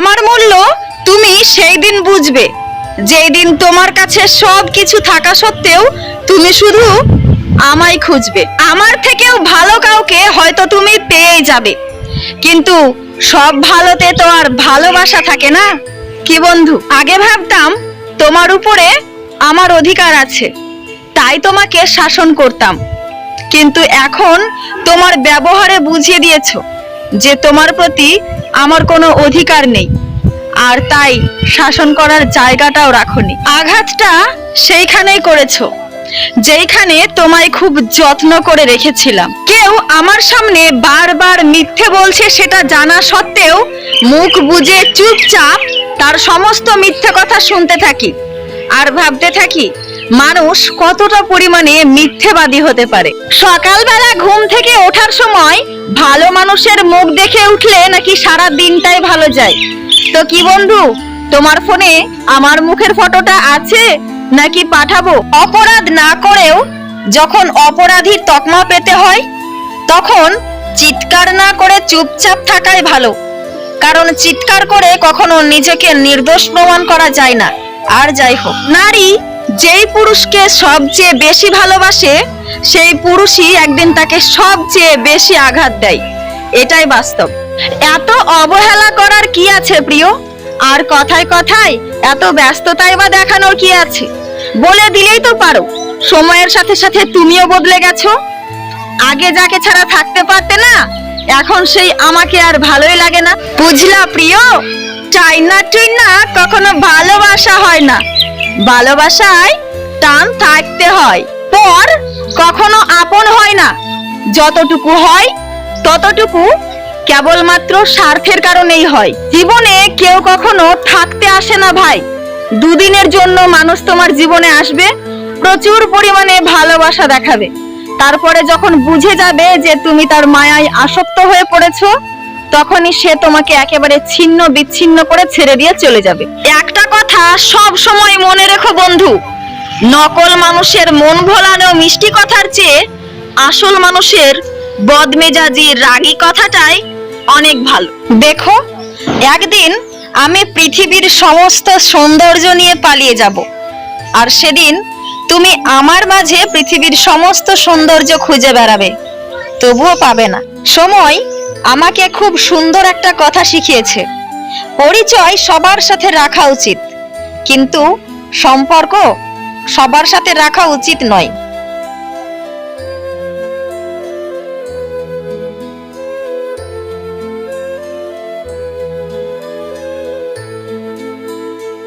আমার মূল্য তুমি সেই দিন বুঝবে। যেই দিন তোমার কাছে সব কিছু থাকা সত্ত্বেও তুমি শুধু আমায় খুঁজবে। আমার থেকেও ভালো কাউকে হয়তো তুমি পেয়েই যাবে। কিন্তু সব ভালোতে তো আর ভালোবাসা থাকে না। কি বন্ধু? আগে ভাবতাম তোমার উপরে আমার অধিকার আছে। তাই তোমাকে শাসন করতাম। কিন্তু এখন তোমার ব্যবহারে বুঝিয়ে দিয়েছ। যে তোমার প্রতি আমার কোনো অধিকার নেই, আর তাই শাসন করার জায়গাটাও রাখনি। আঘাতটা সেইখানেই করেছ, যেইখানে তোমায় খুব যত্ন করে রেখেছিলাম। কেউ আমার সামনে বারবার মিথ্যে বলছে সেটা জানা সত্ত্বেও মুখ বুজে চুপচাপ তার সমস্ত মিথ্যে কথা শুনতে থাকি, আর ভাবতে থাকি মানুষ কতটা পরিমাণে মিথ্যেবাদী হতে পারে? সকালবেলা ঘুম থেকে ওঠার সময় ভালো মানুষের মুখ দেখে উঠলে নাকি সারা দিনটাই ভালো যায়? তো কি বন্ধু, তোমার ফোনে আমার মুখের ফটোটা আছে নাকি পাঠাবো? অপরাধ না করেও যখন অপরাধীর তকমা পেতে হয়, তখন চিৎকার না করে চুপচাপ থাকাই ভালো। কারণ চিৎকার করে কখনো নিজেকে নির্দোষ প্রমাণ করা যায় না। আর যাই হোক, নারী যেই পুরুষকে সবচেয়ে বেশি ভালোবাসে, সেই পুরুষই একদিন তাকে সবচেয়ে বেশি আঘাত দেয়। এটাই বাস্তব। এত অবহেলা করার কি আছে প্রিয়? আর কথায় কথায় এত ব্যস্ততায় বা দেখানোর কি আছে? বলে দিলেই তো পারো। সময়ের সাথে সাথে তুমিও বদলে গেছো। আগে যাকে ছাড়া থাকতে পারতে না, এখন সেই আমাকে আর ভালোই লাগে না। বুঝলা প্রিয়? চাইনা টুইনা কখনো ভালোবাসা হয় না। ভালোবাসায় টান থাকতে হয়। পর কখনো আপন হয় না। যতটুকু হয়, ততটুকু কেবলমাত্র স্বার্থের কারণেই হয়। জীবনে কেউ কখনো থাকতে আসে না ভাই। দুদিনের জন্য মানুষ তোমার জীবনে আসবে, প্রচুর পরিমাণে ভালোবাসা দেখাবে। তারপরে যখন বুঝে যাবে যে তুমি তার মায়ায় আসক্ত হয়ে পড়েছো, তখনই সে তোমাকে একেবারে ছিন্ন বিচ্ছিন্ন করে ছেড়ে দিয়ে চলে যাবে। সব সময় মনে রেখো বন্ধু। নকল মানুষের মন ভোলানো মিষ্টি কথার চেয়ে আসল মানুষের বদমেজাজি, রাগী কথাটাই অনেক ভালো। দেখো, একদিন আমি পৃথিবীর সমস্ত সৌন্দর্য নিয়ে পালিয়ে যাব। আর সেদিন তুমি আমার মাঝে পৃথিবীর সমস্ত সৌন্দর্য খুঁজে বেড়াবে। তবুও পাবে না। সময় আমাকে খুব সুন্দর একটা কথা শিখিয়েছে। পরিচয় সবার সাথে রাখা উচিত। কিন্তু সম্পর্ক সবার সাথে রাখা উচিত নয়।